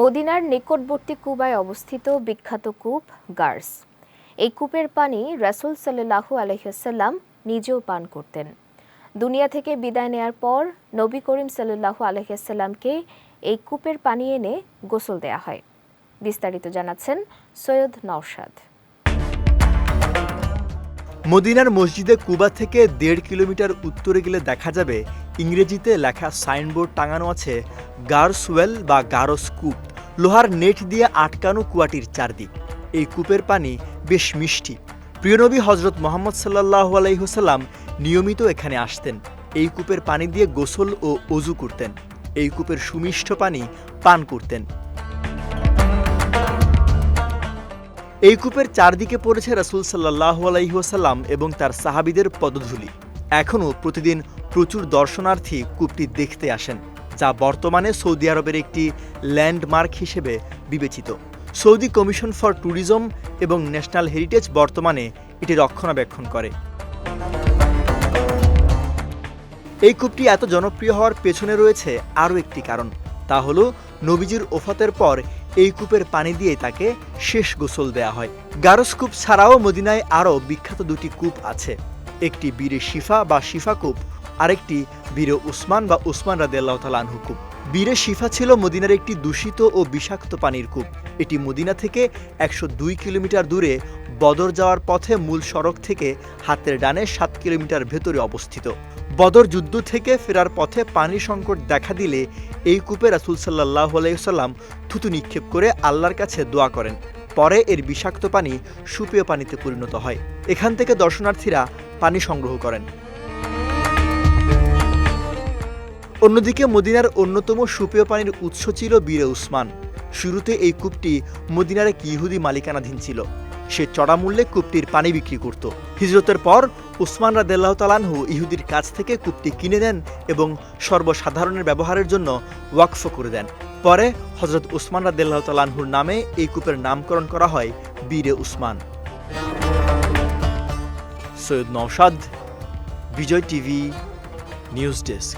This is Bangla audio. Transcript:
মদিনার নিকটবর্তী কুবায় অবস্থিত বিখ্যাত কূপ গার্স। এই কূপের পানি রাসুল সাল্লাল্লাহু আলহ্লাম নিজেও পান করতেন। দুনিয়া থেকে বিদায় নেয়ার পর নবী করিম সাল্লাল্লাহু আলহ্লামকে এই কূপের পানি এনে গোসল দেয়া হয়। বিস্তারিত জানাচ্ছেন সৈয়দ নওশাদ। মদিনার মসজিদে কুবা থেকে দেড় কিলোমিটার উত্তরে গেলে দেখা যাবে, ইংরেজিতে লেখা সাইনবোর্ড টাঙানো আছে গার্সওয়েল বা গারস কূপ লোহার নেট দিয়ে আটকানো কুয়াটির চারদিক। এই কূপের পানি বেশ মিষ্টি। প্রিয়নবী হজরত মোহাম্মদ সাল্লাহ আলাইহসাল্লাম নিয়মিত এখানে আসতেন। এই কূপের পানি দিয়ে গোসল ও অজু করতেন। এই কূপের সুমিষ্ট পানি পান করতেন। এই কূপের চারদিকে পড়েছে রাসুল সাল্লাহ আলাইসাল্লাম এবং তার সাহাবিদের পদধূলি। এখনও প্রতিদিন প্রচুর দর্শনার্থী কূপটি দেখতে আসেন, যা বর্তমানে সৌদি আরবের একটি ল্যান্ডমার্ক হিসেবে বিবেচিত। সৌদি কমিশন ফর ট্যুরিজম এবং ন্যাশনাল হেরিটেজ বর্তমানে এটি রক্ষণাবেক্ষণ করে। এই কূপটি এত জনপ্রিয় হওয়ার পেছনে রয়েছে আরও একটি কারণ, তা হল নবীজির ওফাতের পর এই কূপের পানি দিয়ে তাকে শেষ গোসল দেয়া হয়। গারস কূপ ছাড়াও মদিনায় আরও বিখ্যাত দুটি কূপ আছে। একটি বীরে শিফা বা শিফা কূপ। আরেকটি বীরে উসমান বা উসমান রাদিয়াল্লাহ তালানহু কূপ। বীরে শিফা ছিল মদিনার একটি দূষিত ও বিষাক্ত পানির কূপ। এটি মদিনা থেকে একশো দুই কিলোমিটার দূরে বদর যাওয়ার পথে মূল সড়ক থেকে হাতের ডানে সাত কিলোমিটার ভেতরে অবস্থিত। বদর যুদ্ধ থেকে ফেরার পথে পানি সংকট দেখা দিলে এই কূপে রাসুল সাল্লাহ আলাইসাল্লাম থুতু নিক্ষেপ করে আল্লাহর কাছে দোয়া করেন। পরে এর বিষাক্ত পানি সুপেয় পানিতে পরিণত হয়। এখান থেকে দর্শনার্থীরা পানি সংগ্রহ করেন। অন্যদিকে মদিনার অন্যতম সুপেয় পানির উৎস ছিল বীরে উসমান। শুরুতে এই কূপটি মদিনার এক ইহুদি মালিকানাধীন ছিল। সে চড়া মূল্যে কূপটির পানি বিক্রি করত। হিজরতের পর উসমান রাদেল্লাহ তালানহু ইহুদির কাছ থেকে কূপটি কিনে নেন এবং সর্বসাধারণের ব্যবহারের জন্য ওয়াকফ করে দেন। পরে হজরত উসমান রাদেল্লাহ তালানহুর নামে এই কূপের নামকরণ করা হয় বীরে Usman. Syed Naushad, Bijoy TV, news desk.